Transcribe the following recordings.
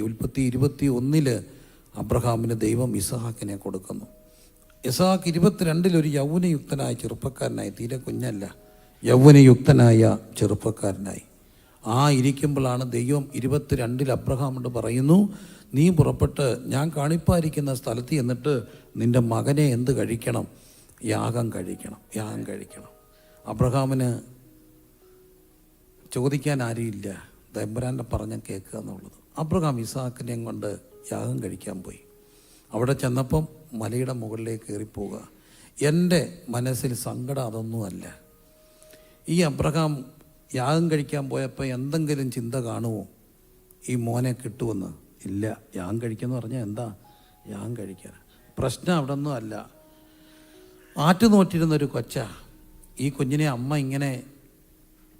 ഉൽപ്പത്തി ഇരുപത്തി ഒന്നിൽ അബ്രഹാമിന് ദൈവം ഇസഹാക്കിനെ കൊടുക്കുന്നു. ഇസഹാക്ക് ഇരുപത്തിരണ്ടിൽ ഒരു യൗവനയുക്തനായ ചെറുപ്പക്കാരനായി തീരെ കുഞ്ഞല്ല യൗവനയുക്തനായ ചെറുപ്പക്കാരനായി. ആ ഇരിക്കുമ്പോഴാണ് ദൈവം ഇരുപത്തിരണ്ടിൽ അബ്രഹാമോട് പറയുന്നു നീ പുറപ്പെട്ട് ഞാൻ കാണിപ്പായിരിക്കുന്ന സ്ഥലത്ത് എന്നിട്ട് നിന്റെ മകനെ എന്ത് കഴിക്കണം? യാഗം കഴിക്കണം യാഗം കഴിക്കണം. അബ്രഹാമിന് ചോദിക്കാൻ ആരുമില്ല. ദമ്പരാന്റെ പറഞ്ഞ കേൾക്കുക എന്നുള്ളത്. അബ്രഹാം ഇസാക്കിനെയും കൊണ്ട് യാഗം കഴിക്കാൻ പോയി. അവിടെ ചെന്നപ്പം മലയുടെ മുകളിലേക്ക് കയറിപ്പോവുക. എന്റെ മനസ്സിൽ സങ്കടം അതൊന്നുമല്ല. ഈ അബ്രഹാം യാഗം കഴിക്കാൻ പോയപ്പോൾ എന്തെങ്കിലും ചിന്ത കാണുമോ? ഈ മോനെ കിട്ടുമെന്ന്? ഇല്ല. യാഗം കഴിക്കുമെന്ന് പറഞ്ഞാൽ എന്താ? യാഗം കഴിക്കാൻ. പ്രശ്നം അവിടെ ഒന്നും അല്ല. ആറ്റുനോറ്റിരുന്നൊരു കൊച്ച. ഈ കുഞ്ഞിനെ അമ്മ ഇങ്ങനെ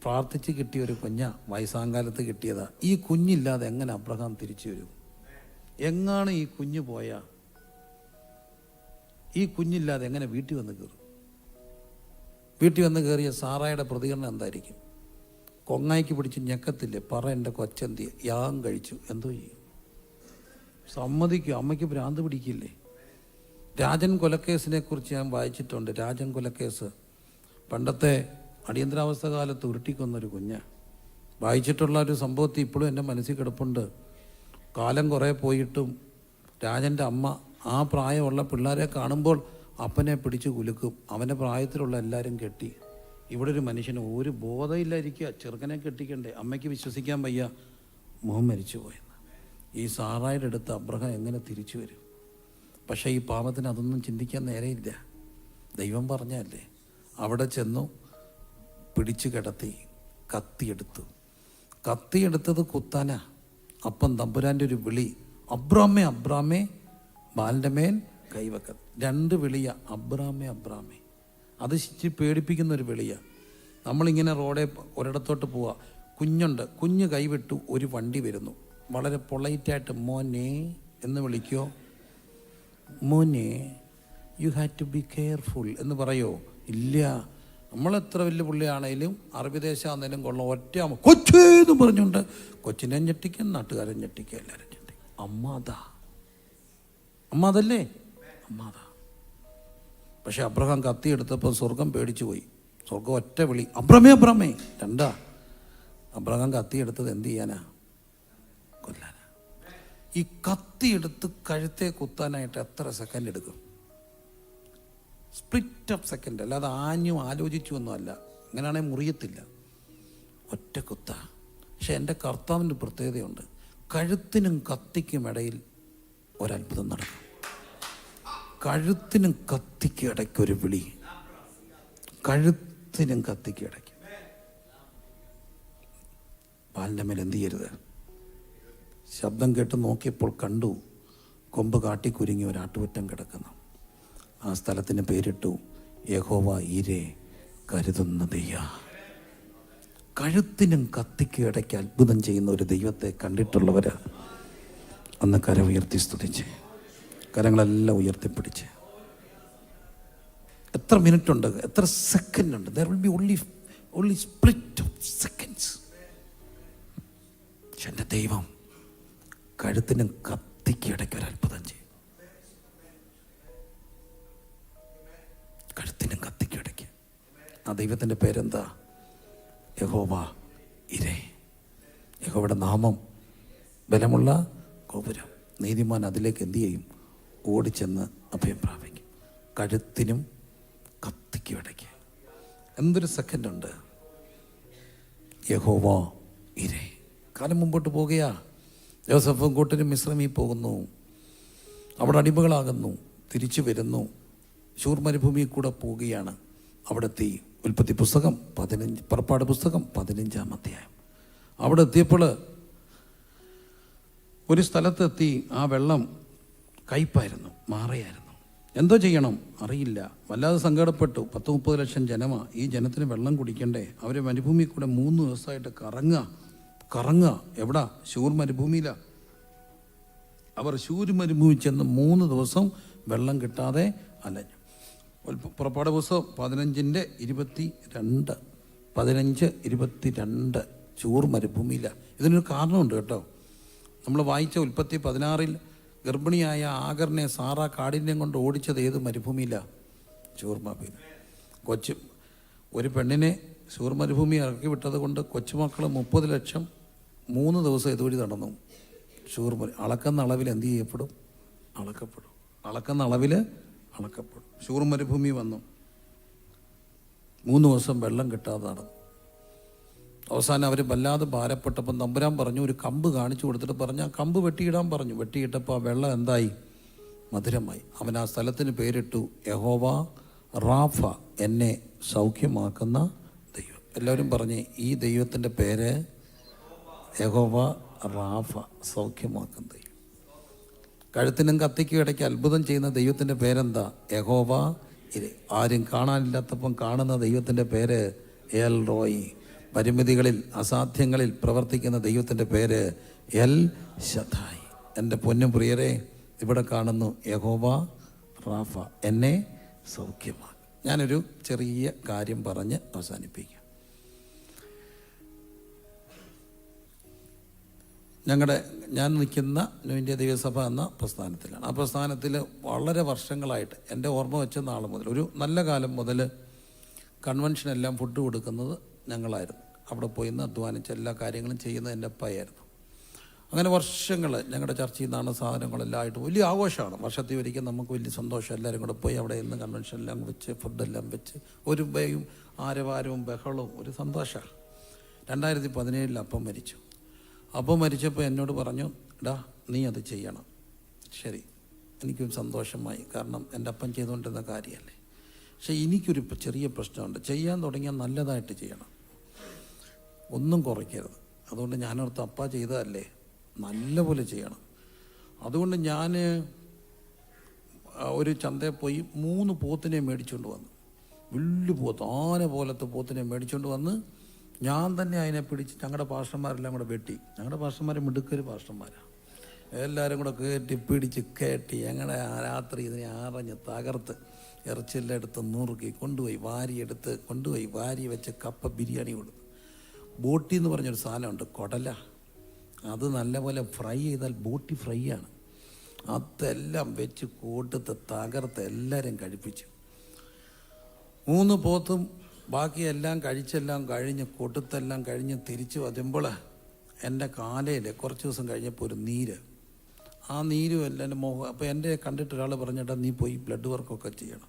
പ്രാർത്ഥിച്ച് കിട്ടിയ ഒരു കുഞ്ഞ വയസ്സാങ്കാലത്ത് കിട്ടിയതാ. ഈ കുഞ്ഞില്ലാതെ എങ്ങനെ അബ്രഹാം തിരിച്ചു വരും? എങ്ങാണ് ഈ കുഞ്ഞ് പോയ? ഈ കുഞ്ഞില്ലാതെ എങ്ങനെ വീട്ടിൽ വന്ന് കയറും? വീട്ടിൽ വന്ന് കയറിയ സാറായുടെ പ്രതികരണം എന്തായിരിക്കും? കൊങ്ങായിക്ക് പിടിച്ച് ഞെക്കത്തില്ലേ? പറ എന്റെ കൊച്ചന്തി യാഗം കഴിച്ചു. എന്തോ ചെയ്യും? സമ്മതിക്കും. അമ്മയ്ക്ക് ഭ്രാന്ത് പിടിക്കില്ലേ? രാജൻ കൊലക്കേസിനെ കുറിച്ച് ഞാൻ വായിച്ചിട്ടുണ്ട്. രാജൻ കൊലക്കേസ്. പണ്ടത്തെ അടിയന്തരാവസ്ഥ കാലത്ത് ഉരുട്ടിക്കൊന്നൊരു കുഞ്ഞ്. വായിച്ചിട്ടുള്ള ഒരു സംഭവത്തിൽ ഇപ്പോഴും എന്റെ മനസ്സിൽ കിടപ്പുണ്ട്. കാലം കുറേ പോയിട്ടും രാജന്റെ അമ്മ ആ പ്രായമുള്ള പിള്ളേരെ കാണുമ്പോൾ അപ്പനെ പിടിച്ച് കുലുക്കും. അവന്റെ പ്രായത്തിലുള്ള എല്ലാവരും കെട്ടി. ഇവിടെ ഒരു മനുഷ്യന് ഒരു ബോധമില്ലായിരിക്കുക. ചെറുക്കനെ കെട്ടിക്കണ്ടേ. അമ്മയ്ക്ക് വിശ്വസിക്കാൻ വയ്യ. മുഖം മരിച്ചു പോയെന്ന്. ഈ സാറായുടെ അടുത്ത് അബ്രഹാം എങ്ങനെ തിരിച്ചു വരും? പക്ഷേ ഈ പാപത്തിന് അതൊന്നും ചിന്തിക്കാൻ നേരെയില്ല. ദൈവം പറഞ്ഞല്ലേ അവിടെ ചെന്നു പിടിച്ചു കിടത്തി കത്തിയെടുത്തു. കത്തിയെടുത്തത് കുത്താന. അപ്പം തമ്പുരാന്റെ ഒരു വിളി അബ്രാമേ അബ്രാമേ ബാലിന്റെ മേൽ കൈവക്ക രണ്ട് വിളിയ അബ്രാമേ അബ്രാമേ. അത് ശിച്ച് പേടിപ്പിക്കുന്ന ഒരു വിളിയ. നമ്മളിങ്ങനെ റോഡെ ഒരിടത്തോട്ട് പോവുക കുഞ്ഞുണ്ട് കുഞ്ഞ് കൈവിട്ടു ഒരു വണ്ടി വരുന്നു. വളരെ പൊളൈറ്റായിട്ട് മോനെ എന്ന് വിളിക്കോ? മോനെ you have to be careful എന്ന് പറയോ? ഇല്ല നമ്മൾ എത്ര വലിയ പുള്ളിയാണേലും അറബി ആണെങ്കിലും കൊള്ളാം. ഒറ്റ അമ്മ. കൊച്ചു എന്ന് പറഞ്ഞുകൊണ്ട് കൊച്ചിനെ ഞെട്ടിക്കും നാട്ടുകാരെ ഞെട്ടിക്കുക എല്ലാവരും ഞെട്ടിക്കും അമ്മാതാ അമ്മാതല്ലേ അമ്മാതാ പക്ഷെ അബ്രഹാം കത്തിയെടുത്തപ്പോൾ സ്വർഗം പേടിച്ചു പോയി. സ്വർഗം ഒറ്റ വിളി. അബ്രമേ അബ്രമേ രണ്ടാ. അബ്രഹാം കത്തിയെടുത്തത് എന്ത് ചെയ്യാനാ? കൊല്ലാനാ. ഈ കത്തിയെടുത്ത് കഴുത്തെ കുത്താനായിട്ട് എത്ര സെക്കൻഡ് എടുക്കും? സ്പ്ലിറ്റ് ഓഫ് സെക്കൻഡ് അല്ലാതെ ആഞ്ഞും ആലോചിച്ചു ഒന്നും അല്ല അങ്ങനെയാണെങ്കിൽ മുറിയത്തില്ല. ഒറ്റ കുത്ത. പക്ഷെ എന്റെ കർത്താവിന്റെ പ്രത്യേകതയുണ്ട്. കഴുത്തിനും കത്തിക്കും ഇടയിൽ ഒരത്ഭുതം നടക്കും. കഴുത്തിനും കത്തിക്കും ഇടയ്ക്ക് ഒരു വിളി. കഴുത്തിനും കത്തിക്കും ഇടയ്ക്ക്. പാലിന്റെ മേൽ എന്ത് ചെയ്യരുത്? ശബ്ദം കേട്ട് നോക്കിയപ്പോൾ കണ്ടു. കൊമ്പ് കാട്ടിക്കുരുങ്ങി ഒരാട്ടുപറ്റം കിടക്കുന്നു. ആ സ്ഥലത്തിന് പേരിട്ടു. യഹോവ ഈരെ കരുതുന്ന ദയ്യ കഴുത്തിനും കത്തിക്ക് ഇടയ്ക്ക് അത്ഭുതം ചെയ്യുന്ന ഒരു ദൈവത്തെ കണ്ടിട്ടുള്ളവർ അന്ന് കര ഉയർത്തി സ്തുതിച്ച് കരങ്ങളെല്ലാം ഉയർത്തിപ്പിടിച്ച്. എത്ര മിനിറ്റ് ഉണ്ട് എത്ര സെക്കൻഡ് ഉണ്ട് there will be only only split of seconds പക്ഷെ എന്റെ ദൈവം കഴുത്തിനും കത്തിക്ക് ഇടയ്ക്ക് ഒരു അത്ഭുതം ദൈവത്തിന്റെ പേരെന്താ? യഹോവ ഇരേ. യഹോവയുടെ നാമം ബലമുള്ള ഗോപുരം. നീതിമാൻ അതിലേക്ക് എന്തു ചെയ്യും? ഓടിച്ചെന്ന് അഭയം പ്രാപിക്കും. കഴുത്തിനും കത്തിക്കും ഇടയ്ക്ക്. എന്തൊരു സെക്കൻഡുണ്ട് യഹോവ ഇരേ. കാലം മുമ്പോട്ട് പോകുകയാ. ജോസഫും കൂട്ടരും മിശ്രമി പോകുന്നു. അവിടെ അടിമകളാകുന്നു. തിരിച്ചു വരുന്നു. ശൂർ മരുഭൂമിയിൽ കൂടെ പോവുകയാണ്. അവിടെ എത്തി ഉൽപ്പത്തി പുസ്തകം പതിനഞ്ച് പുറപ്പാട് പുസ്തകം പതിനഞ്ചാം അധ്യായം. അവിടെ എത്തിയപ്പോൾ ഒരു സ്ഥലത്തെത്തി ആ വെള്ളം കയ്പായിരുന്നു മാറയായിരുന്നു. എന്തോ ചെയ്യണം? അറിയില്ല. വല്ലാതെ സങ്കടപ്പെട്ടു. പത്ത് മുപ്പത് ലക്ഷം ജനമാ. ഈ ജനത്തിന് വെള്ളം കുടിക്കണ്ടേ? അവർ മരുഭൂമി കൂടെ മൂന്ന് ദിവസമായിട്ട് കറങ്ങുക കറങ്ങുക എവിടാ? ശൂർ മരുഭൂമിയിലാണ് അവർ ശൂര് മരുഭൂമി ചെന്ന് മൂന്ന് ദിവസം വെള്ളം കിട്ടാതെ അലഞ്ഞു. പുറപ്പാട് പുസ്തകം പതിനഞ്ചിന്റെ ഇരുപത്തി രണ്ട് പതിനഞ്ച് ഇരുപത്തി രണ്ട് ചൂർ മരുഭൂമിയില്ല ഇതിനൊരു കാരണമുണ്ട് കേട്ടോ. നമ്മൾ വായിച്ച ഉൽപ്പത്തി പതിനാറിൽ ഗർഭിണിയായ ആഗറിനെ സാറ കാഠിന്യം കൊണ്ട് ഓടിച്ചത് ഏത് മരുഭൂമിയില്ല ഷൂർ മരുഭൂമി കൊച്ചു ഒരു പെണ്ണിനെ ചൂർ മരുഭൂമി ഇറക്കി വിട്ടത് കൊണ്ട് കൊച്ചുമക്കൾ മുപ്പത് ലക്ഷം മൂന്ന് ദിവസം ഇതുവഴി നടന്നു. ചൂർമ അളക്കുന്ന അളവിൽ എന്ത് ചെയ്യപ്പെടും? അളക്കപ്പെടും. അളക്കുന്ന അളവിൽ അളക്കപ്പെടും. ഷൂർ മരുഭൂമി വന്നു. മൂന്ന് ദിവസം വെള്ളം കിട്ടാതെ നടന്നു അവസാനം അവർ വല്ലാതെ ഭാരപ്പെട്ടപ്പം നമ്പുരാൻ പറഞ്ഞു ഒരു കമ്പ് കാണിച്ചു കൊടുത്തിട്ട് പറഞ്ഞു ആ കമ്പ് വെട്ടിയിടാൻ പറഞ്ഞു. വെട്ടിയിട്ടപ്പോൾ ആ വെള്ളം എന്തായി? മധുരമായി. അവൻ ആ സ്ഥലത്തിന് പേരിട്ടു യഹോവ റാഫ എന്നെ സൗഖ്യമാക്കുന്ന ദൈവം. എല്ലാവരും പറഞ്ഞ് ഈ ദൈവത്തിന്റെ പേര് യഹോവ റാഫ സൗഖ്യമാക്കുന്ന ദൈവം. കഴുത്തിനും കത്തിക്കും ഇടയ്ക്ക് അത്ഭുതം ചെയ്യുന്ന ദൈവത്തിന്റെ പേരെന്താ? യഹോവ. ആരും കാണാനില്ലാത്തപ്പം കാണുന്ന ദൈവത്തിന്റെ പേര് എൽ റോയി. പരിമിതികളിൽ അസാധ്യങ്ങളിൽ പ്രവർത്തിക്കുന്ന ദൈവത്തിന്റെ പേര് എൽ ശതായി എന്റെ പൊന്നും പ്രിയരെ ഇവിടെ കാണുന്നു യഹോവ റാഫ. എന്നെ സൗഖ്യമാണ് ഞാനൊരു ചെറിയ കാര്യം പറഞ്ഞ് അവസാനിപ്പിക്കാം. ഞങ്ങളുടെ ഞാൻ നിൽക്കുന്ന ന്യൂ ഇന്ത്യ ദൈവസഭ എന്ന പ്രസ്ഥാനത്തിലാണ്. ആ പ്രസ്ഥാനത്തിൽ വളരെ വർഷങ്ങളായിട്ട് എന്റെ ഓർമ്മ വെച്ച നാൾ മുതൽ ഒരു നല്ല കാലം മുതൽ കൺവെൻഷനെല്ലാം ഫുഡ് കൊടുക്കുന്നത് ഞങ്ങളായിരുന്നു. അവിടെ പോയി നിന്ന് അധ്വാനിച്ച് എല്ലാ കാര്യങ്ങളും ചെയ്യുന്നത് എന്റെ അപ്പായിരുന്നു. അങ്ങനെ വർഷങ്ങൾ ഞങ്ങളുടെ ചർച്ചയിൽ നിന്നാണ് സാധനങ്ങളെല്ലാം ആയിട്ട് വലിയ ആഘോഷമാണ്. വർഷത്തിൽ ഒരിക്കൽ നമുക്ക് വലിയ സന്തോഷം എല്ലാവരും കൂടെ പോയി അവിടെ ഇന്ന് കൺവെൻഷനെല്ലാം വെച്ച് ഫുഡെല്ലാം വെച്ച് ഒരു ബയും ആരവാരവും ബഹളവും ഒരു സന്തോഷമാണ് രണ്ടായിരത്തി പതിനേഴിൽ അപ്പം മരിച്ചു. അപ്പം മരിച്ചപ്പോൾ എന്നോട് പറഞ്ഞു ഡാ നീ അത് ചെയ്യണം. ശരി. എനിക്കും സന്തോഷമായി. കാരണം എന്റെ അപ്പം ചെയ്തുകൊണ്ടിരുന്ന കാര്യമല്ലേ? പക്ഷേ എനിക്കൊരു ചെറിയ പ്രശ്നമുണ്ട്. ചെയ്യാൻ തുടങ്ങിയാൽ നല്ലതായിട്ട് ചെയ്യണം. ഒന്നും കുറയ്ക്കരുത്. അതുകൊണ്ട് ഞാനോർത്ത് അപ്പ ചെയ്തതല്ലേ? നല്ലപോലെ ചെയ്യണം. അതുകൊണ്ട് ഞാൻ ഒരു ചന്തയിൽ പോയി മൂന്ന് പോത്തിനെ മേടിച്ചുകൊണ്ട് വന്നു. വലിയ പോത്ത് ആന പോലത്തെ പോത്തിനെ മേടിച്ചുകൊണ്ട് വന്ന് ഞാൻ തന്നെ അതിനെ പിടിച്ച് ഞങ്ങളുടെ പാഷന്മാരെല്ലാം കൂടെ വെട്ടി. ഞങ്ങളുടെ പാഷന്മാർ മിടുക്കര് പാഷന്മാരാണ് എല്ലാവരും കൂടെ കയറ്റി പിടിച്ച് കയറ്റി ഞങ്ങളുടെ രാത്രി ഇതിനെ ആറഞ്ഞ് തകർത്ത് ഇറച്ചിയെല്ലാം എടുത്ത് നുറുക്കി കൊണ്ടുപോയി വാരിയെടുത്ത് കൊണ്ടുപോയി വാരി വെച്ച് കപ്പ ബിരിയാണി കൊടുത്തു. ബോട്ടി എന്ന് പറഞ്ഞൊരു സാധനമുണ്ട് കൊടല. അത് നല്ലപോലെ ഫ്രൈ ചെയ്താൽ ബോട്ടി ഫ്രൈ ആണ് അതെല്ലാം വെച്ച് കൂട്ടത്ത് തകർത്ത് എല്ലാവരും കഴിപ്പിച്ചു. മൂന്ന് പോത്തും ബാക്കിയെല്ലാം കഴിച്ചെല്ലാം കഴിഞ്ഞ് കൊടുത്തെല്ലാം കഴിഞ്ഞ് തിരിച്ചു വരുമ്പോൾ എന്റെ കാലയിൽ കുറച്ച് ദിവസം കഴിഞ്ഞപ്പോൾ ഒരു നീര്. ആ നീരും എല്ലാം എന്റെ മുഖം അപ്പോൾ എന്റെ കണ്ടിട്ട് ഒരാൾ പറഞ്ഞിട്ടാ നീ പോയി ബ്ലഡ് വർക്കൊക്കെ ചെയ്യണം.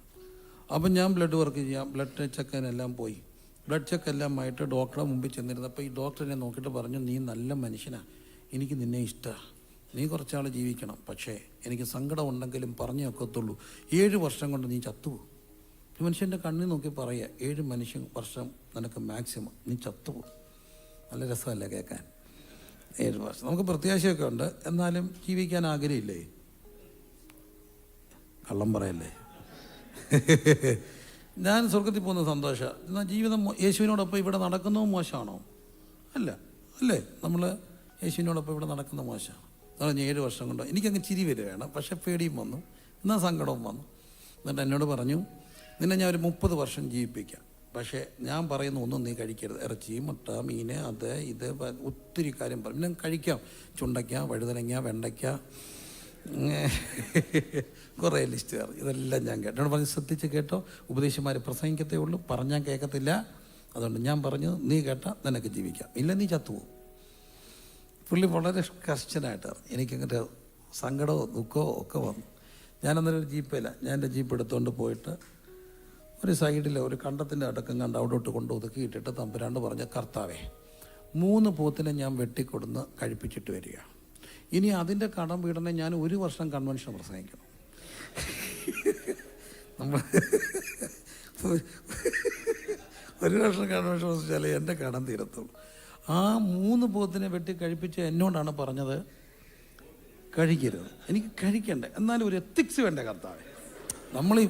അപ്പം ഞാൻ ബ്ലഡ് വർക്ക് ചെയ്യാം. ബ്ലഡ് ചെക്കനെല്ലാം പോയി. ബ്ലഡ് ചെക്ക് എല്ലാം ആയിട്ട് ഡോക്ടറെ മുമ്പിൽ ചെന്നിരുന്നു. അപ്പോൾ ഈ ഡോക്ടറിനെ നോക്കിയിട്ട് പറഞ്ഞു നീ നല്ല മനുഷ്യനാണ് എനിക്ക് നിന്നെ ഇഷ്ടമാണ് നീ കുറച്ചാൾ ജീവിക്കണം. പക്ഷേ എനിക്ക് സങ്കടം ഉണ്ടെങ്കിലും പറഞ്ഞേ ഒക്കത്തുള്ളൂ. ഏഴ് വർഷം കൊണ്ട് നീ ചത്തുപോകും. മനുഷ്യന്റെ കണ്ണിൽ നോക്കി പറയുക ഏഴ് മനുഷ്യൻ വർഷം നിനക്ക് മാക്സിമം നീ ചത്തുപോകും. നല്ല രസമല്ലേ കേൾക്കാൻ? ഏഴ് വർഷം. നമുക്ക് പ്രത്യാശയൊക്കെ ഉണ്ട്. എന്നാലും ജീവിക്കാൻ ആഗ്രഹമില്ലേ? കള്ളം പറയല്ലേ? ഞാൻ സ്വർഗത്തിൽ പോകുന്ന സന്തോഷം. എന്നാൽ ജീവിതം യേശുവിനോടൊപ്പം ഇവിടെ നടക്കുന്നതും മോശമാണോ? അല്ല. അല്ലേ? നമ്മൾ യേശുവിനോടൊപ്പം ഇവിടെ നടക്കുന്ന മോശമാണ്. പറഞ്ഞ ഏഴ് വർഷം കൊണ്ട് എനിക്കങ്ങ് ചിരി വരികയാണ്. പക്ഷേ പേടിയും വന്നു. എന്നാൽ സങ്കടവും വന്നു. എന്നിട്ട് എന്നോട് പറഞ്ഞു നിന്നെ ഞാൻ ഒരു മുപ്പത് വർഷം ജീവിപ്പിക്കാം. പക്ഷേ ഞാൻ പറയുന്ന ഒന്നും നീ കഴിക്കരുത്. ഇറച്ചി മുട്ട മീന് അത് ഇത് ഒത്തിരി കാര്യം പറയും പിന്നെ കഴിക്കാം. ചുണ്ടയ്ക്ക വഴുതനങ്ങ വെണ്ടയ്ക്ക കുറേ ലിസ്റ്റ് കയറി ഇതെല്ലാം ഞാൻ കേട്ടോ. പറഞ്ഞ് ശ്രദ്ധിച്ച് കേട്ടോ. ഉപദേശിമാർ പ്രസംഗിക്കത്തേ ഉള്ളൂ. പറഞ്ഞാൽ കേൾക്കത്തില്ല അതുകൊണ്ട് ഞാൻ പറഞ്ഞു നീ കേട്ട നിനക്ക് ജീവിക്കാം. ഇല്ല നീ ചത്തുപോകും. പുള്ളി വളരെ കർശനായിട്ട് എനിക്കങ്ങനെ സങ്കടമോ ദുഃഖമോ ഒക്കെ വന്നു. ഞാനന്നേരം ഒരു ജീപ്പില്ല ഞാൻ എന്റെ ജീപ്പ് എടുത്തുകൊണ്ട് പോയിട്ട് ഒരു സൈഡിൽ ഒരു കണ്ടത്തിന്റെ അടക്കം കണ്ട് അവിടോട്ട് കൊണ്ട് ഒതുക്കിയിട്ടിട്ട് തമ്പുരാണ്ട് പറഞ്ഞ കർത്താവേ മൂന്ന് പോത്തിനെ ഞാൻ വെട്ടിക്കൊടുന്ന് കഴിപ്പിച്ചിട്ട് വരിക. ഇനി അതിന്റെ കടം വീടനെ ഞാൻ ഒരു വർഷം കൺവെൻഷൻ പ്രസംഗിക്കണം. നമ്മൾ ഒരു വർഷം കൺവെൻഷൻ പ്രസംഗിച്ചാലേ എന്റെ കടം തീരത്തുള്ളൂ. ആ മൂന്ന് പോത്തിനെ വെട്ടി കഴിപ്പിച്ച് എന്നോടാണ് പറഞ്ഞത് കഴിക്കരുത്. എനിക്ക് കഴിക്കണ്ടേ. എന്നാലും ഒരു എത്തിക്സ് വേണ്ടേ കർത്താവേ? നമ്മൾ ഈ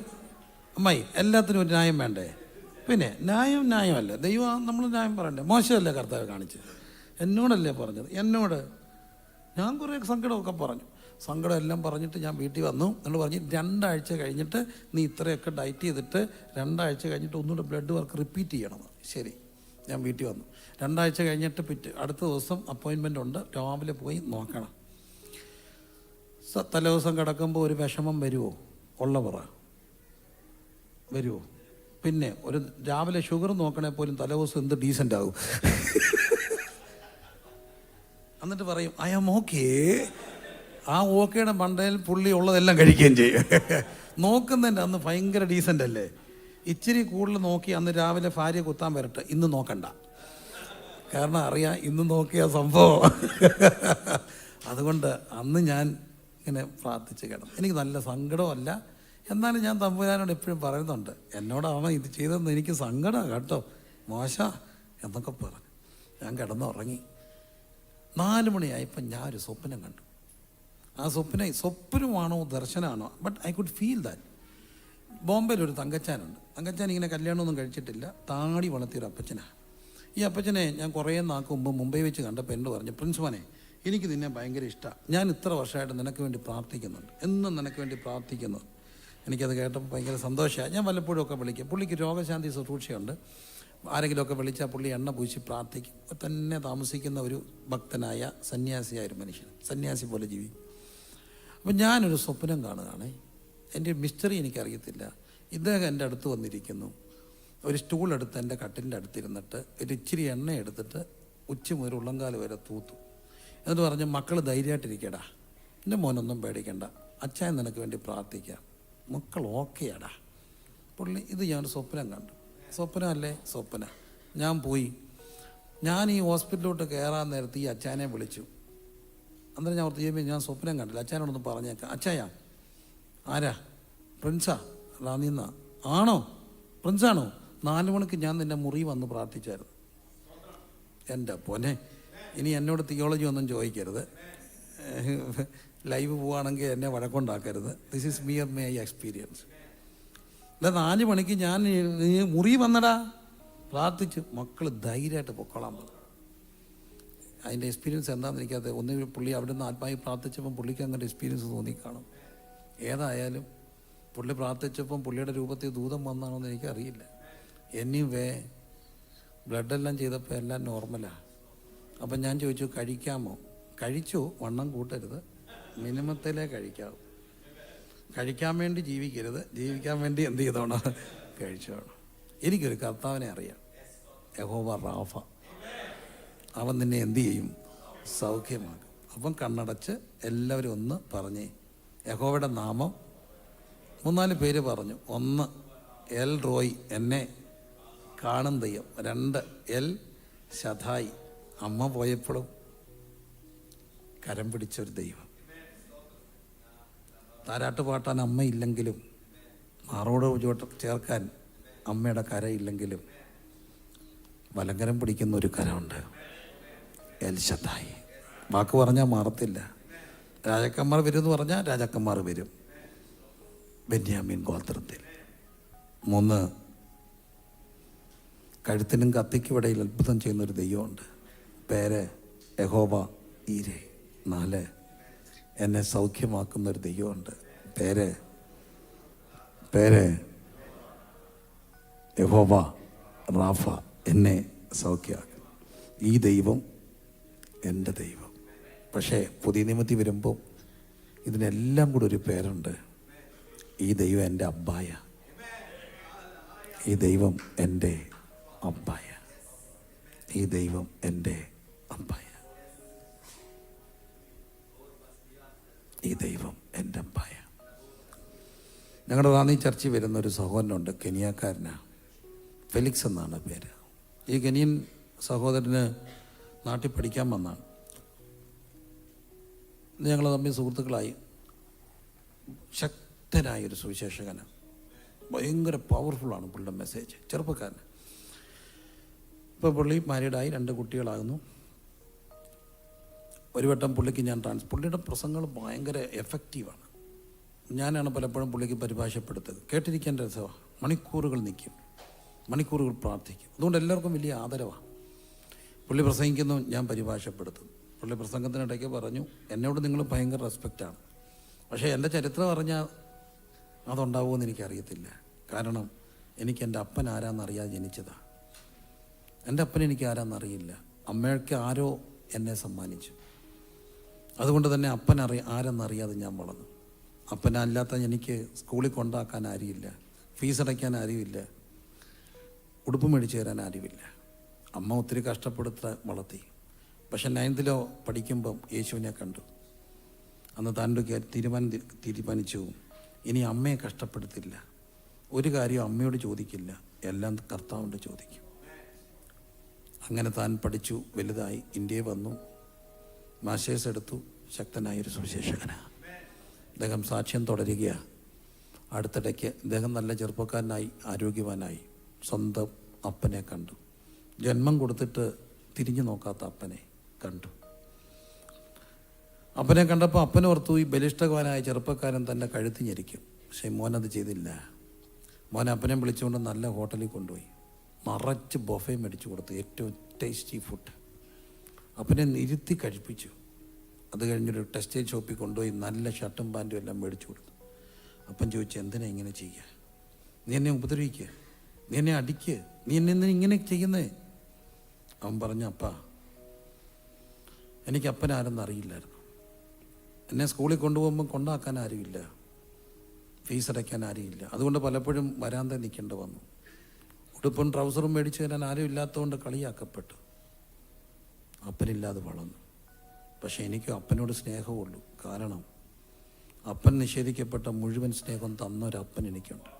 അമ്മായി എല്ലാത്തിനും ഒരു ന്യായം വേണ്ടേ? പിന്നെ ന്യായം ന്യായമല്ല. ദൈവം നമ്മൾ ന്യായം പറയണ്ടേ? മോശമല്ലേ കർത്താവ് കാണിച്ചത് എന്നോടല്ലേ പറഞ്ഞത്? എന്നോട്? ഞാൻ കുറേ സങ്കടമൊക്കെ പറഞ്ഞു. സങ്കടം എല്ലാം പറഞ്ഞിട്ട് ഞാൻ വീട്ടിൽ വന്നു. എന്നോട് പറഞ്ഞ് രണ്ടാഴ്ച കഴിഞ്ഞിട്ട് നീ ഇത്രയൊക്കെ ഡയറ്റ് ചെയ്തിട്ട് രണ്ടാഴ്ച കഴിഞ്ഞിട്ട് ഒന്നുകൂടെ ബ്ലഡ് വർക്ക് റിപ്പീറ്റ് ചെയ്യണം. ശരി ഞാൻ വീട്ടിൽ വന്നു. രണ്ടാഴ്ച കഴിഞ്ഞിട്ട് പിറ്റ് അടുത്ത ദിവസം അപ്പോയിൻമെന്റ് ഉണ്ട്. രാവിലെ പോയി നോക്കണം. തലേ ദിവസം കിടക്കുമ്പോൾ ഒരു വിഷമം വരുമോ ഉള്ള പറ. വരുമോ പിന്നെ ഒരു രാവിലെ ഷുഗർ നോക്കണേ പോലും തലേദിവസം എന്ത് ഡീസന്റ് ആകും? എന്നിട്ട് പറയും ഐ ആം ഓക്കേ ആ ഓക്കേയുടെ മണ്ടയിൽ പുള്ളി ഉള്ളതെല്ലാം കഴിക്കുകയും ചെയ്യും. നോക്കുന്നതിന്റെ അന്ന് ഭയങ്കര ഡീസന്റ് അല്ലേ? ഇച്ചിരി കൂടുതൽ നോക്കി അന്ന് രാവിലെ ഭാര്യ കുത്താൻ വരട്ടെ. ഇന്ന് നോക്കണ്ട. കാരണം അറിയാം ഇന്ന് നോക്കിയ സംഭവം. അതുകൊണ്ട് അന്ന് ഞാൻ ഇങ്ങനെ പ്രാർത്ഥിച്ച് കിടന്നു. എനിക്ക് നല്ല സങ്കടമല്ല. എന്നാലും ഞാൻ തമ്പുരാനോട് എപ്പോഴും പറയുന്നുണ്ട് എന്നോടാണ് ഇത് ചെയ്തതെന്ന് എനിക്ക് സങ്കടമാണ് കേട്ടോ മോശ എന്നൊക്കെ പറഞ്ഞു. ഞാൻ കിടന്നുറങ്ങി. നാല് മണിയായപ്പോൾ ഞാൻ ഒരു സ്വപ്നം കണ്ടു. ആ സ്വപ്നം സ്വപ്നമാണോ ദർശനമാണോ but I could feel that ബോംബെയിൽ ഒരു തങ്കച്ചാനുണ്ട്. തങ്കച്ചാൻ ഇങ്ങനെ കല്യാണമൊന്നും കഴിച്ചിട്ടില്ല. താടി വളർത്തിയൊരു അപ്പച്ചനാണ് ഈ അപ്പച്ചനെ ഞാൻ കുറേ നാൾക്ക് മുമ്പ് മുംബൈ വെച്ച് കണ്ടപ്പോൾ എന്നോട് പറഞ്ഞു പ്രിൻസിപ്പനെ എനിക്ക് നിന്നെ ഭയങ്കര ഇഷ്ടമാണ് ഞാൻ ഇത്ര വർഷമായിട്ട് നിനക്ക് വേണ്ടി പ്രാർത്ഥിക്കുന്നുണ്ട്. എന്നും നിനക്ക് വേണ്ടി പ്രാർത്ഥിക്കുന്നു. എനിക്കത് കേട്ടപ്പോൾ ഭയങ്കര സന്തോഷമാണ് ഞാൻ വല്ലപ്പോഴും ഒക്കെ വിളിക്കും. പുള്ളിക്ക് രോഗശാന്തി ശുശ്രൂഷയുണ്ട് ആരെങ്കിലുമൊക്കെ വിളിച്ചാൽ പുള്ളി എണ്ണ പൂശി പ്രാർത്ഥിക്കും. തന്നെ താമസിക്കുന്ന ഒരു ഭക്തനായ സന്യാസിയായ ഒരു മനുഷ്യൻ. സന്യാസി പോലെ ജീവിക്കും. അപ്പം ഞാനൊരു സ്വപ്നം കാണുകയാണ്. എന്റെ മിസ്റ്ററി എനിക്കറിയത്തില്ല. ഇദ്ദേഹം എന്റെ അടുത്ത് വന്നിരിക്കുന്നു. ഒരു സ്റ്റൂൾ എടുത്ത് എന്റെ കട്ടിലിന്റെ അടുത്തിരുന്നിട്ട് ഒരു ഇച്ചിരി എണ്ണ എടുത്തിട്ട് ഉച്ച മുതൽ ഉള്ളംകാൽ വരെ തൂത്തു. എന്നിട്ട് പറഞ്ഞു മക്കൾ ധൈര്യമായിട്ടിരിക്കടാ. എന്റെ മോനൊന്നും പേടിക്കണ്ട. അച്ഛൻ നിനക്ക് വേണ്ടി പ്രാർത്ഥിക്കാം. മക്കൾ ഓക്കെയാടാ. പുള്ളി ഇത് ഞാൻ സ്വപ്നം കണ്ടു. സ്വപ്നം അല്ലേ? സ്വപ്ന. ഞാൻ പോയി. ഞാൻ ഈ ഹോസ്പിറ്റലിലോട്ട് കയറാൻ നേരത്ത് ഈ അച്ഛനെ വിളിച്ചു. അന്നേരം ഞാൻ ഓർത്ത് ചെയ്യുമ്പോൾ ഞാൻ സ്വപ്നം കണ്ടില്ല. അച്ഛനോടൊന്ന് പറഞ്ഞേക്കാം. അച്ഛയാ? ആരാ? പ്രിൻസാ? റാന്നിന്ന ആണോ? പ്രിൻസാണോ? നാല് മണിക്ക് ഞാൻ നിന്നെ മുറി വന്ന് പ്രാർത്ഥിച്ചായിരുന്നു. എന്റെ പൊന്നെ. ഇനി എന്നോട് തിയോളജി ഒന്നും ചോദിക്കരുത്. ലൈവ് പോവുകയാണെങ്കിൽ എന്നെ വഴക്കുണ്ടാക്കരുത്. This is mere my experience അല്ല നാല് മണിക്ക് ഞാൻ നീ മുറി വന്നടാ. പ്രാർത്ഥിച്ചു മക്കൾ ധൈര്യമായിട്ട് പൊക്കോളാൻ പറഞ്ഞു. അതിന്റെ എക്സ്പീരിയൻസ് എന്താണെന്ന് എനിക്കത് ഒന്ന് പുള്ളി അവിടെ നിന്ന് ആത്മാവി പ്രാർത്ഥിച്ചപ്പം പുള്ളിക്ക് അങ്ങനെ എക്സ്പീരിയൻസ് തോന്നിക്കാണും ഏതായാലും പുള്ളി പ്രാർത്ഥിച്ചപ്പം പുള്ളിയുടെ രൂപത്തിൽ ദൂതം വന്നാണോ എന്ന് എനിക്കറിയില്ല. എന്നെയും വേ ബ്ലഡെല്ലാം ചെയ്തപ്പോൾ എല്ലാം നോർമലാണ് അപ്പം ഞാൻ ചോദിച്ചു കഴിക്കാമോ? കഴിച്ചു വണ്ണം കൂട്ടരുത്. മിനിമത്തിലേ കഴിക്കാവൂ. കഴിക്കാൻ വേണ്ടി ജീവിക്കരുത്. ജീവിക്കാൻ വേണ്ടി എന്ത് ചെയ്തോണം? കഴിച്ചോണം. എനിക്കൊരു കർത്താവിനെ അറിയാം. യഹോവ റാഫ. അവൻ നിന്നെ എന്ത് ചെയ്യും? സൗഖ്യമാക്കും. അപ്പം കണ്ണടച്ച് എല്ലാവരും ഒന്ന് പറഞ്ഞേ. യഹോവയുടെ നാമം മൂന്നാൽ പേര് പറഞ്ഞു. ഒന്ന് എൽ റോയ് എന്നെ കാണും തെയ്യം രണ്ട് എൽ ശതായി. അമ്മ പോയപ്പോഴും കരം പിടിച്ചൊരു ദൈവം. താരാട്ട് പാട്ടാൻ അമ്മയില്ലെങ്കിലും മാറോട് ചേർക്കാൻ അമ്മയുടെ കരയില്ലെങ്കിലും വലങ്കരം പിടിക്കുന്ന ഒരു കരമുണ്ട് എൽശത്തായി വാക്ക് പറഞ്ഞാൽ മാറത്തില്ല. രാജാക്കന്മാർ വരും എന്ന് പറഞ്ഞാൽ രാജാക്കന്മാർ വരും. ബെന്യാമീൻ ഗോത്രത്തിൽ. മൂന്ന് കഴുത്തിനും കത്തിക്കും ഇടയിൽ അത്ഭുതം ചെയ്യുന്ന ഒരു ദൈവമുണ്ട്. പേര് യഹോബ ഈരെ. നാല്. എന്നെ സൗഖ്യമാക്കുന്ന ഒരു ദൈവമുണ്ട്. പേര് പേര് യഹോബ റാഫ എന്നെ സൗഖ്യമാക്കും ഈ ദൈവം എന്റെ ദൈവം. പക്ഷേ പുതിയ നിയമത്തിൽ വരുമ്പോൾ ഇതിനെല്ലാം കൂടെ ഒരു പേരുണ്ട്. ഈ ദൈവം എന്റെ അബ്ബായ ഈ ദൈവം എന്റെ അബ്ബായ ഈ ദൈവം എന്റെ അബ്ബായ ഈ ദൈവം എന്റെ അമ്പായ ഞങ്ങളുടെ റാന്നി ചർച്ചിൽ വരുന്ന ഒരു സഹോദരനുണ്ട് കെനിയാക്കാരനാണ് ഫെലിക്സ് എന്നാണ് പേര്. ഈ കെനിയൻ സഹോദരന് നാട്ടിൽ പഠിക്കാൻ വന്നാണ്. ഞങ്ങൾ തമ്മിൽ സുഹൃത്തുക്കളായി. ശക്തനായ ഒരു സുവിശേഷകനാണ് ഭയങ്കര പവർഫുള്ളാണ് പുള്ളിയുടെ മെസ്സേജ് ചെറുപ്പക്കാരന്. ഇപ്പോൾ പുള്ളി മാരീഡായി രണ്ട് കുട്ടികളാകുന്നു. ഒരു വട്ടം പുള്ളിക്ക് ഞാൻ ട്രാൻസ് പുള്ളിയുടെ പ്രസംഗങ്ങൾ ഭയങ്കര എഫക്റ്റീവാണ് ഞാനാണ് പലപ്പോഴും പുള്ളിക്ക് പരിഭാഷപ്പെടുത്തത്. കേട്ടിരിക്കാൻ രസമാണ് മണിക്കൂറുകൾ നിൽക്കും മണിക്കൂറുകൾ പ്രാർത്ഥിക്കും. അതുകൊണ്ട് എല്ലാവർക്കും വലിയ ആദരവാണ് പുള്ളി പ്രസംഗിക്കുന്നു ഞാൻ പരിഭാഷപ്പെടുത്തും. പുള്ളി പ്രസംഗത്തിനിടയ്ക്ക് പറഞ്ഞു എന്നോട് നിങ്ങൾ ഭയങ്കര റെസ്പെക്റ്റാണ് പക്ഷേ എന്റെ ചരിത്രം അറിഞ്ഞാൽ അതുണ്ടാവുമെന്ന് എനിക്കറിയത്തില്ല. കാരണം എനിക്ക് എന്റെ അപ്പൻ ആരാന്നറിയാതെ ജനിച്ചതാണ് എന്റെ അപ്പൻ എനിക്ക് ആരാന്നറിയില്ല അമ്മയ്ക്ക് ആരോ എന്നെ സമ്മാനിച്ചു. അതുകൊണ്ട് തന്നെ അപ്പൻ അറിയ ആരെന്നറിയാതെ ഞാൻ വളർന്നു. അപ്പനല്ലാത്ത എനിക്ക് സ്കൂളിൽ കൊണ്ടാക്കാൻ ആരുമില്ല ഫീസ് അടയ്ക്കാൻ ആരുമില്ല ഉടുപ്പ് മേടിച്ചു തരാൻ ആരുമില്ല. അമ്മ ഒത്തിരി കഷ്ടപ്പെടുത്ത വളർത്തി. പക്ഷെ നയൻത്തിലോ പഠിക്കുമ്പം യേശുവിനെ കണ്ടു. അന്ന് താന്റെ തീരുമാനം തീരുമാനിച്ചു. ഇനി അമ്മയെ കഷ്ടപ്പെടുത്തില്ല. ഒരു കാര്യം അമ്മയോട് ചോദിക്കില്ല. എല്ലാം കർത്താവിന്റെ ചോദിക്കും. അങ്ങനെ താൻ പഠിച്ചു വലുതായി ഇന്ത്യയിൽ വന്നു. മാസ്റ്റേഴ്സ് എടുത്തു ശക്തനായൊരു സുവിശേഷകനാണ് അദ്ദേഹം സാക്ഷ്യം തുടരുകയാണ് അടുത്തിടയ്ക്ക് അദ്ദേഹം നല്ല ചെറുപ്പക്കാരനായി ആരോഗ്യവാനായി സ്വന്തം അപ്പനെ കണ്ടു. ജന്മം കൊടുത്തിട്ട് തിരിഞ്ഞു നോക്കാത്ത അപ്പനെ കണ്ടു. അപ്പനെ കണ്ടപ്പോൾ അപ്പനെ ഓർത്തു ഈ ബലിഷ്ഠവാനായ ചെറുപ്പക്കാരൻ തന്നെ കഴുത്തി ഞെരിക്കും. പക്ഷേ മോനത് ചെയ്തില്ല. മോൻ അപ്പനെ വിളിച്ചുകൊണ്ട് നല്ല ഹോട്ടലിൽ കൊണ്ടുപോയി. നിറച്ച് ബൊഫേ മേടിച്ചു കൊടുത്തു. ഏറ്റവും ടേസ്റ്റി ഫുഡ്. അപ്പനെ നിരുത്തി കഴിപ്പിച്ചു. അത് കഴിഞ്ഞൊരു ടെക്സ്റ്റൈൽ ഷോപ്പിൽ കൊണ്ടുപോയി നല്ല ഷർട്ടും പാന്റും എല്ലാം മേടിച്ചു കൊടുത്തു. അപ്പം ചോദിച്ചു എന്തിനാ ഇങ്ങനെ ചെയ്യുക? നീ എന്നെ ഉപദ്രവിക്കുക? നീ എന്നെ അടിക്കുക? നീ എന്നെ എന്തിനാ ഇങ്ങനെ ചെയ്യുന്നേ? അവൻ പറഞ്ഞു അപ്പാ എനിക്ക് അപ്പനാരെന്ന് അറിയില്ലായിരുന്നു. എന്നെ സ്കൂളിൽ കൊണ്ടുപോകുമ്പോൾ കൊണ്ടാക്കാൻ ആരുമില്ല. ഫീസ് അടയ്ക്കാൻ ആരുമില്ല. അതുകൊണ്ട് പലപ്പോഴും വരാന്ത നിൽക്കേണ്ടി വന്നു. ഉടുപ്പും ട്രൗസറും മേടിച്ചു തരാൻ ആരും ഇല്ലാത്തതുകൊണ്ട് കളിയാക്കപ്പെട്ടു. അപ്പനില്ലാതെ വളർന്നു. പക്ഷേ എനിക്ക് അപ്പനോട് സ്നേഹമുള്ളൂ കാരണം അപ്പൻ നിഷേധിക്കപ്പെട്ട മുഴുവൻ സ്നേഹം തന്നൊരപ്പൻ എനിക്കുണ്ട്.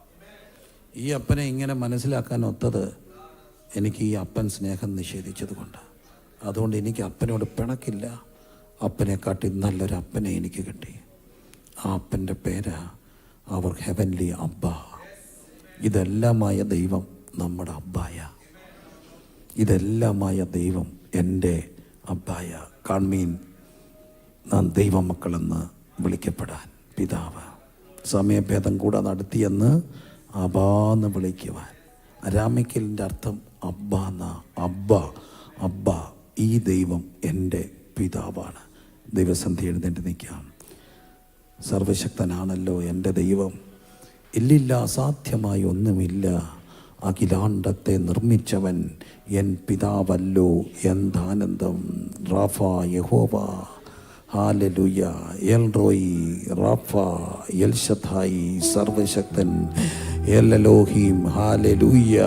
ഈ അപ്പനെ ഇങ്ങനെ മനസ്സിലാക്കാൻ ഒത്തത് എനിക്ക് ഈ അപ്പൻ സ്നേഹം നിഷേധിച്ചത് കൊണ്ട് അതുകൊണ്ട് എനിക്ക് അപ്പനോട് പിണക്കില്ല. അപ്പനെ കാട്ടി നല്ലൊരു അപ്പനെ എനിക്ക് കിട്ടി. ആ അപ്പന്റെ പേരാ അവർ ഹെവൻലി അബ്ബ. ഇതെല്ലാമായ ദൈവം നമ്മുടെ അബ്ബായ. ഇതെല്ലാമായ ദൈവം എന്റെ അബ്ബായ കാൺമീൻ നാം ദൈവമക്കളെന്ന് വിളിക്കപ്പെടാൻ പിതാവ്. സമയഭേദം കൂടെ നടത്തിയെന്ന് അബാന്ന് വിളിക്കുവാൻ. അരാമിക്കലിന്റെ അർത്ഥം അബ്ബ അബ്ബാന്ന അബ്ബ അബ്ബ ഈ ദൈവം എന്റെ പിതാവാണ്. ദൈവസന്ധി എഴുന്നേറ്റ് നിൽക്കാം. സർവശക്തനാണല്ലോ എന്റെ ദൈവം. ഇല്ലില്ല അസാധ്യമായി ഒന്നുമില്ല. അഖിലാണ്ടത്തെ നിർമ്മിച്ചവൻ N പിതാവല്ലോ എന്താനന്ദം. Rapha Jehovah. Hallelujah. El Roi Rapha. El Shaddai സർവശക്തൻ. El Elohim. ഹാലലൂയ.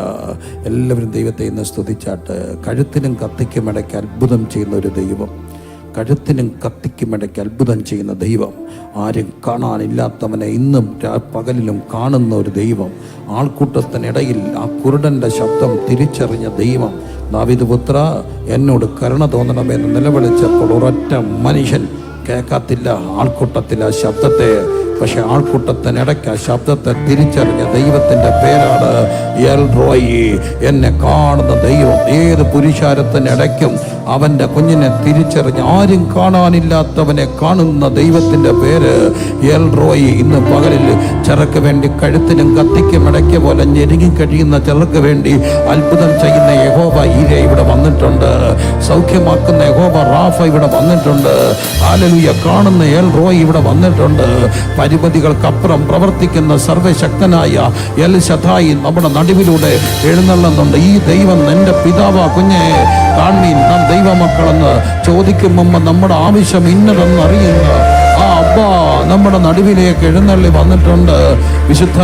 എല്ലാവരും ദൈവത്തെ ഇന്ന് സ്തുതിച്ചാട്ട് കഴുത്തിനും കത്തിക്കും ഇടയ്ക്ക് അത്ഭുതം ചെയ്യുന്ന ഒരു ദൈവം. കഴുത്തിനും കത്തിക്കുമിടയ്ക്ക് അത്ഭുതം ചെയ്യുന്ന ദൈവം. ആരും കാണാനില്ലാത്തവനെ ഇന്നും പകലിലും കാണുന്ന ഒരു ദൈവം. ആൾക്കൂട്ടത്തിനിടയിൽ ആ കുരുടന്റെ ശബ്ദം തിരിച്ചറിഞ്ഞ ദൈവം ദാവിദ് പുത്ര എന്നോട് കരുണ തോന്നണമെന്ന് നിലവിളിച്ചപ്പോൾ ഒരൊറ്റ മനുഷ്യൻ കേൾക്കാത്തില്ല. ആൾക്കൂട്ടത്തിലെ ആ ശബ്ദത്തെ പക്ഷെ ആൾക്കൂട്ടത്തിനിടയ്ക്ക് ആ ശബ്ദത്തെ തിരിച്ചറിഞ്ഞ ദൈവത്തിന്റെ പേരാണ് എൽ റോയി എന്നെ കാണുന്ന ദൈവം ഏത് പുരുഷാരത്തിനിടയ്ക്കും അവന്റെ കുഞ്ഞിനെ തിരിച്ചറിഞ്ഞ് ആരും കാണാനില്ലാത്തവനെ കാണുന്ന ദൈവത്തിന്റെ പേര് എൽ റോയി ഇന്ന് പകലിൽ ചിറക്ക് വേണ്ടി കഴുത്തിനും കത്തിക്കും ഇടയ്ക്ക് പോലെ ഞെരുങ്ങി കഴിയുന്ന ചിറക്ക് വേണ്ടി അത്ഭുതം ചെയ്യുന്ന യഹോബ ഈര ഇവിടെ വന്നിട്ടുണ്ട്. സൗഖ്യമാക്കുന്ന യഹോബ റാഫ ഇവിടെ വന്നിട്ടുണ്ട്. ആലലുയ കാണുന്ന എൽ റോയ് ഇവിടെ വന്നിട്ടുണ്ട്. പരിമിതികൾക്കപ്പുറം പ്രവർത്തിക്കുന്ന സർവശക്തനായ എൽ ശതായി നമ്മുടെ നടുവിലൂടെ എഴുന്നള്ളുന്നുണ്ട്. ഈ ദൈവം എന്റെ പിതാവ കുഞ്ഞെ. കാൺമീൻ നാം ദൈവമക്കളെന്ന് ചോദിക്കും മുമ്പ് നമ്മുടെ ആവശ്യം ഇന്നതെന്ന് അറിയുന്ന അബ്ബ നമ്മുടെ നടുവിലേക്ക് എഴുന്നള്ളി വന്നിട്ടുണ്ട്. വിശുദ്ധ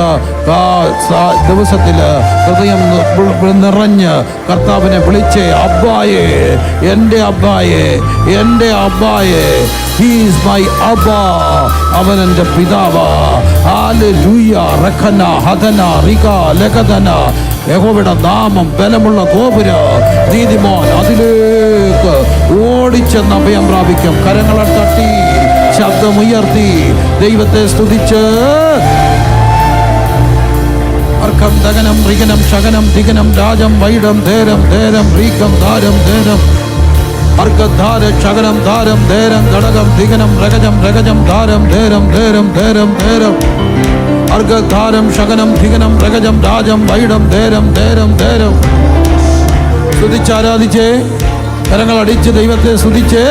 ദിവസത്തിൽ ഹൃദയം നിറഞ്ഞ് കർത്താവിനെ വിളിച്ച് അബ്ബായേ എന്റെ അബ്ബായേ എന്റെ അബ്ബായേ ഹീസ് മൈ അബ്ബ അവൻ എന്റെ പിതാവ് റഖന ഹദന റിക യഹോവയുടെ നാമം ബലമുള്ള ഗോപുര നീതിമാൻ അതിലേക്ക് ഓടിച്ചെന്ന് അഭയം പ്രാപിക്കും. കരങ്ങളെ തട്ടി. ശബ്ദമുയർത്തി ദൈവത്തെ സ്തുതിച്ച്. അർക്കം ദഗനം ഋഗനം ശകനം ദിഗനം രാജം വൈഡം ധേരം ധേരം റീകം ധാരം ധേരം. അർഗധാര ശകനം ധാരം ധേരം ഘടകം ദിഗനം രഗജം രഗജം ധാരം ധേരം ധേരം ധേരം ധേരം. അർഘധാരം ശകനം ധിഗനം രഗജം രാജം വൈഡം ധേരം ധേരം ധേരം. സ്തുതിച്ചാരാധിച്ചേ കരങ്ങൾ അടിച്ച് ദൈവത്തെ സ്തുതിച്ചേ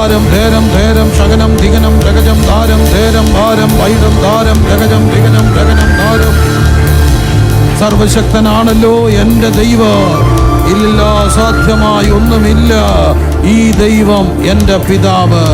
താരം ധേരം ധേരം ശകനം ധികനം രകജം താരം ധേരം ഭാരം വൈദം ധാരം രകജം ധികനം രകനം താരം സർവശക്തനാണല്ലോ എന്റെ ദൈവ. ഇല്ല സാധ്യമായി ഒന്നുമില്ല ഈ ദൈവം എന്റെ പിതാവ്.